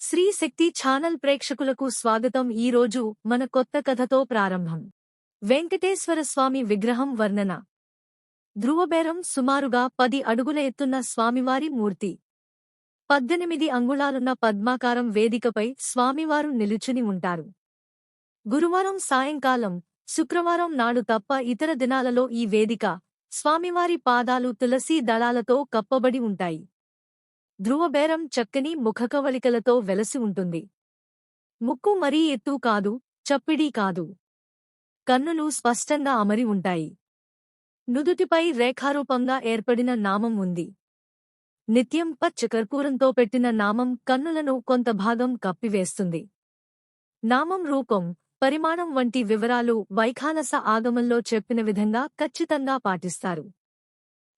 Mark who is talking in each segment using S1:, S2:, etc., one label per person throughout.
S1: శ్రీ శక్తి channel ప్రేక్షకులకు స్వాగతం ఈ రోజు మన కొత్త కథతో ప్రారంభం. వెంకటేశ్వర స్వామి విగ్రహం వర్ణన. ధ్రువబేరం సుమారుగా పది అడుగుల ఎత్తున్న స్వామివారి మూర్తి. పద్దెనిమిది అంగుళాలున్న పద్మాకారం వేదికపై స్వామివారు నిలుచుని ఉంటారు. గురువారం సాయంకాలం శుక్రవారం నాడు తప్ప ఇతర దినాలలో ఈ వేదిక స్వామివారి పాదాలు తులసీ దళాలతో కప్పబడి ఉంటాయి. ధ్రువబేరం చక్కని ముఖకవళికలతో వెలసి ఉంటుంది. ముక్కు మరీ ఎత్తు కాదు చప్పిడీ కాదు. కన్నులు స్పష్టంగా అమరి ఉంటాయి. నుదుటిపై రేఖారూపంగా ఏర్పడిన నామం ఉంది. నిత్యం పచ్చ కర్పూరంతో పెట్టిన నామం కన్నులను కొంత భాగం కప్పివేస్తుంది. నామం రూపం పరిమాణం వంటి వివరాలు వైఖానస ఆగమంలో చెప్పిన విధంగా ఖచ్చితంగా పాటిస్తారు.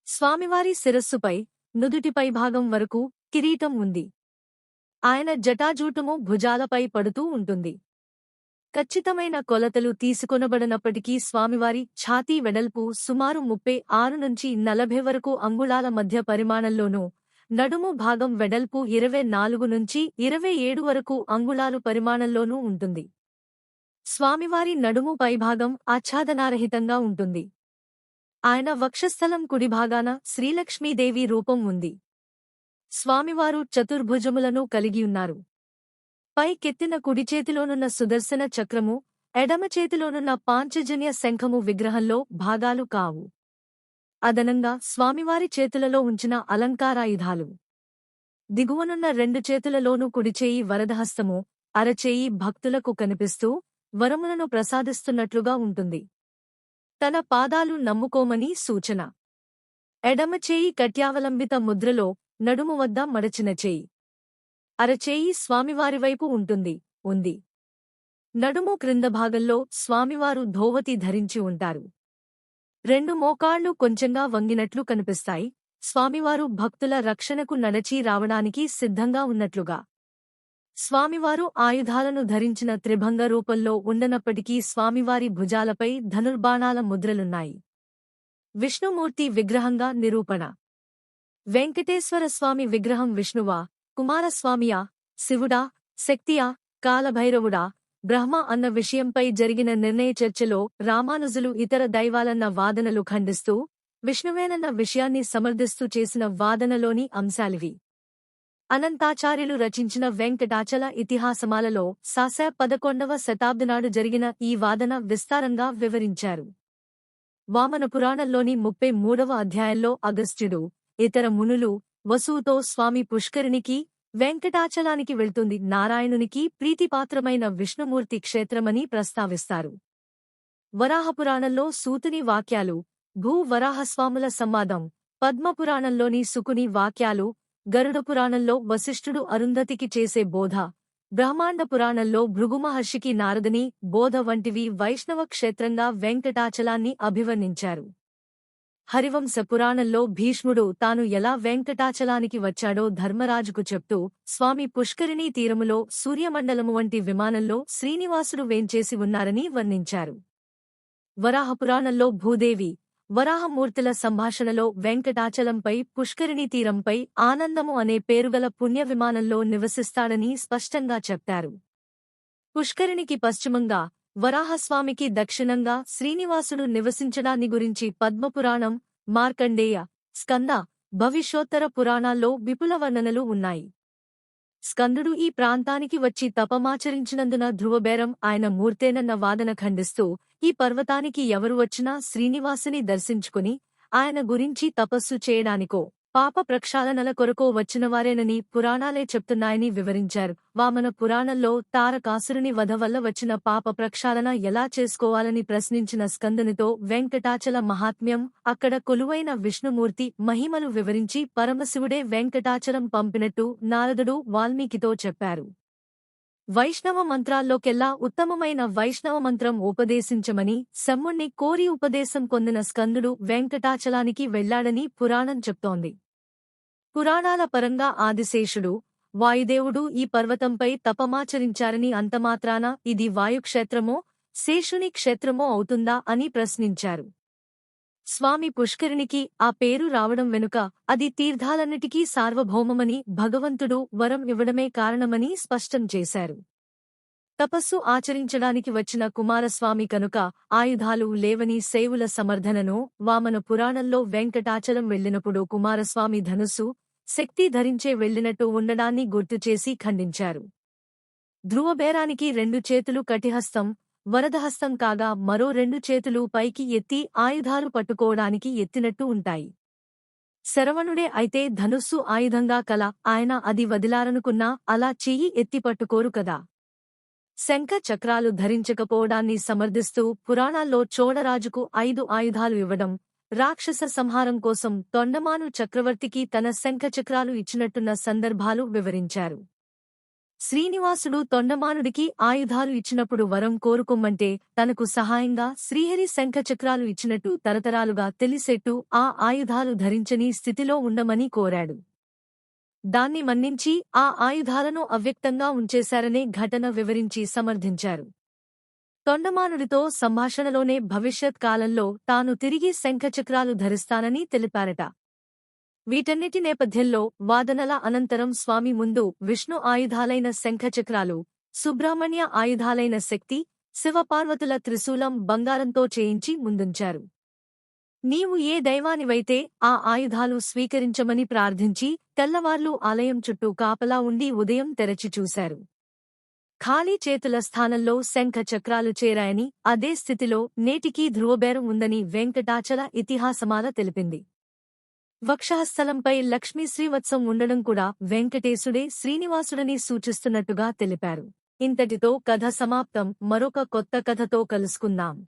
S1: స్వామివారి శిరస్సుపై నుదుటిపై భాగం వరకు కిరీటం ఉంది. ఆయన జటాజూటము భుజాలపై పడుతూ ఉంటుంది. ఖచ్చితమైన కొలతలు తీసుకొనబడనప్పటికీ స్వామివారి ఛాతీ వెడల్పు సుమారు ముప్పై ఆరు నుంచి నలభై వరకు అంగుళాల మధ్య పరిమాణంలోనూ నడుము భాగం వెడల్పు ఇరవై నాలుగు నుంచి ఇరవై ఏడు వరకు అంగుళాలు పరిమాణంలోనూ ఉంటుంది. స్వామివారి నడుము పైభాగం ఆచ్ఛాదనారహితంగా ఉంటుంది. ఆయన వక్షస్థలం కుడిభాగాన శ్రీలక్ష్మీదేవి రూపం ఉంది. స్వామివారు చతుర్భుజములను కలిగియున్నారు పైకెత్తిన కుడిచేతిలోనున్న సుదర్శన చక్రము ఎడమ చేతిలోనున్న పాంచజన్య శంఖము విగ్రహంలో భాగాలు కావు. అదనంగా స్వామివారి చేతులలో ఉంచిన అలంకారాయుధాలు. దిగువనున్న రెండు చేతులలోనూ కుడిచేయి వరదహస్తము అరచేయి భక్తులకు కనిపిస్తూ వరములను ప్రసాదిస్తున్నట్లుగా ఉంటుంది. తన పాదాలు నమ్ముకోమని సూచన. ఎడమ చేయి కట్యావలంబిత ముద్రలో నడుము వద్ద మడచిన చేయి. అరచేయి స్వామివారివైపు ఉంటుంది ఉంది. నడుము క్రింద భాగంలో స్వామివారు ధోవతి ధరించి ఉంటారు. రెండు మోకాళ్ళు కొంచెంగా వంగినట్లు కనిపిస్తాయి. స్వామివారు భక్తుల రక్షణకు నడచి రావడానికి సిద్ధంగా ఉన్నట్లుగా. స్వామివారు ఆయుధాలను ధరించిన త్రిభంగ రూపంలో ఉండనప్పటికీ స్వామివారి భుజాలపై ధనుర్బాణాల ముద్రలున్నాయి. విష్ణుమూర్తి విగ్రహంగా నిరూపణ. వెంకటేశ్వర స్వామి విగ్రహం విష్ణువా కుమారస్వామియా శివుడా శక్తియా కాలభైరవుడా బ్రహ్మ అన్న విషయంపై జరిగిన నిర్ణయ చర్చలో రామానుజులు ఇతర దైవాలన్న వాదనలు ఖండిస్తూ విష్ణువేనన్న విషయాన్ని సమర్థిస్తూ చేసిన వాదనలోని అంశాలివి. అనంతాచార్యులు రచించిన వెంకటాచల ఇతిహాసమాలలో సాశ పదకొండవ శతాబ్దినాడు జరిగిన ఈ వాదన విస్తారంగా వివరించారు. వామన పురాణంలోని ముప్పై మూడవ అధ్యాయంలో అగస్త్యుడు ఇతర మునులు వసువుతో స్వామి పుష్కరినికి వెంకటాచలానికి వెళ్తుంది నారాయణునికి ప్రీతిపాత్రమైన విష్ణుమూర్తి క్షేత్రమని ప్రస్తావిస్తారు. వరాహపురాణంలో సూతుని వాక్యాలు భూ వరాహస్వాముల సంవాదం పద్మపురాణంలోని సుకుని వాక్యాలు గరుడ పురాణంలో వశిష్ఠుడు అరుంధతికి చేసే బోధ. బ్రహ్మాండ పురాణంలో భృగుమహర్షికి నారదని బోధ వంటివి వైష్ణవ క్షేత్రంగా వెంకటాచలాన్ని అభివర్ణించారు. హరివంశ పురాణంలో భీష్ముడు తాను ఎలా వెంకటాచలానికి వచ్చాడో ధర్మరాజుకు చెప్తూ స్వామి పుష్కరిణీ తీరములో సూర్యమండలము వంటి విమానంలో శ్రీనివాసుడు వేంచేసి ఉన్నారని వర్ణించారు. వరాహపురాణంలో భూదేవి వరాహమూర్తుల సంభాషణలో వెంకటాచలంపై పుష్కరిణీ తీరంపై ఆనందము అనే పేరుగల పుణ్య విమానంలో నివసిస్తాడని స్పష్టంగా చెప్పారు. పుష్కరిణికి పశ్చిమంగా వరాహస్వామికి దక్షిణంగా శ్రీనివాసుడు నివసించడాన్ని గురించి పద్మపురాణం మార్కండేయ స్కంద భవిష్యోత్తర పురాణాల్లో విపుల వర్ణనలు ఉన్నాయి. స్కందుడు ఈ ప్రాంతానికి వచ్చి తపమాచరించినందున ధ్రువబేరం ఆయన మూర్తేనన్న వాదన ఖండిస్తూ ఈ పర్వతానికి ఎవరు వచ్చినా శ్రీనివాసుని దర్శించుకుని ఆయన గురించి తపస్సు చేయడానికో పాప ప్రక్షాళనల కొరకో వచ్చినవారేనని పురాణాలే చెప్తున్నాయని వివరించారు. వామన పురాణంలో తారకాసురుని వధ వల్ల వచ్చిన పాప ప్రక్షాళన ఎలా చేసుకోవాలని ప్రశ్నించిన స్కందునితో వెంకటాచల మహాత్మ్యం అక్కడ కొలువైన విష్ణుమూర్తి మహిమలు వివరించి పరమశివుడే వెంకటాచలం పంపినట్టు నారదుడు వాల్మీకితో చెప్పారు. వైష్ణవ మంత్రాల్లోకెల్లా ఉత్తమమైన వైష్ణవ మంత్రం ఉపదేశించమని సమ్ముణ్ణి కోరి ఉపదేశం పొందిన స్కందుడు వెంకటాచలానికి వెళ్ళాడని పురాణం చెప్తోంది. పురాణాల పరంగా ఆదిశేషుడు వాయుదేవుడు ఈ పర్వతంపై తపమాచరించారని అంతమాత్రాన ఇది వాయుక్షేత్రమో శేషుని క్షేత్రమో అవుతుందా అని ప్రశ్నించారు. స్వామి పుష్కరిణికి ఆ పేరు రావడం వెనుక అది తీర్థాలన్నిటికీ సార్వభౌమమని భగవంతుడు వరం ఇవ్వడమే కారణమని స్పష్టం చేశారు. తపస్సు ఆచరించడానికి వచ్చిన కుమారస్వామి కనుక ఆయుధాలు లేవని సేవుల సమర్థనను వామన పురాణంలో వెంకటాచలం వెళ్ళినప్పుడు కుమారస్వామి ధనుస్సు శక్తి ధరించే వెళ్ళినట్టు ఉండడాన్ని గుర్తుచేసి ఖండించారు. ధ్రువబేరానికి రెండు చేతులు కటిహస్తం వరదహస్తం కాగా మరో రెండు చేతులు పైకి ఎత్తి ఆయుధాలు పట్టుకోవడానికి ఎత్తినట్టు ఉంటాయి. శరవణుడే అయితే ధనుస్సు ఆయుధంగా కల ఆయన అది వదిలారనుకున్నా అలా చెయ్యి ఎత్తి పట్టుకోరు కదా. శంఖ చక్రాలు ధరించకపోవడాన్ని సమర్థిస్తూ పురాణాల్లో చోళరాజుకు ఐదు ఆయుధాలు ఇవ్వడం రాక్షస సంహారం కోసం తొండమాను చక్రవర్తికి తన శంఖచక్రాలు ఇచ్చినట్టున్న సందర్భాలు వివరించారు. శ్రీనివాసుడు తొండమానుడికి ఆయుధాలు ఇచ్చినప్పుడు వరం కోరుకోమంటే తనకు సహాయంగా శ్రీహరి శంఖచక్రాలు ఇచ్చినట్టు తరతరాలుగా తెలిసేట్టు ఆ ఆయుధాలు ధరించని స్థితిలో ఉండమని కోరాడు. దాన్ని మన్నించి ఆ ఆయుధాలను అవ్యక్తంగా ఉంచేశారనే ఘటన వివరించి సమర్థించారు. తొండమానుడితో సంభాషణలోనే భవిష్యత్ కాలంలో తాను తిరిగి శంఖచక్రాలు ధరిస్తానని తెలిపారట. వీటన్నిటి నేపథ్యంలో వాదనల అనంతరం స్వామి ముందు విష్ణు ఆయుధాలైన శంఖచక్రాలు సుబ్రహ్మణ్య ఆయుధాలైన శక్తి శివపార్వతుల త్రిశూలం బంగారంతో చేయించి ముందుంచారు. నీవు ఏ దైవానివైతే ఆ ఆయుధాలు స్వీకరించమని ప్రార్థించి తెల్లవార్లు ఆలయం చుట్టూ కాపలా ఉండి ఉదయం తెరచి చూశారు. ఖాళీ చేతుల స్థానంలో శంఖ చక్రాలు చేరాయని అదే స్థితిలో నేటికీ ధ్రువబేరం ఉందని వెంకటాచల ఇతిహాసమాల తెలిపింది. వక్షస్థలంపై లక్ష్మీ శ్రీవత్సం ఉండడం కూడా వెంకటేశుడే శ్రీనివాసుడని సూచిస్తున్నట్టుగా తెలిపారు. ఇంతటితో కథ సమాప్తం. మరొక కొత్త కథతో కలుసుకుందాం.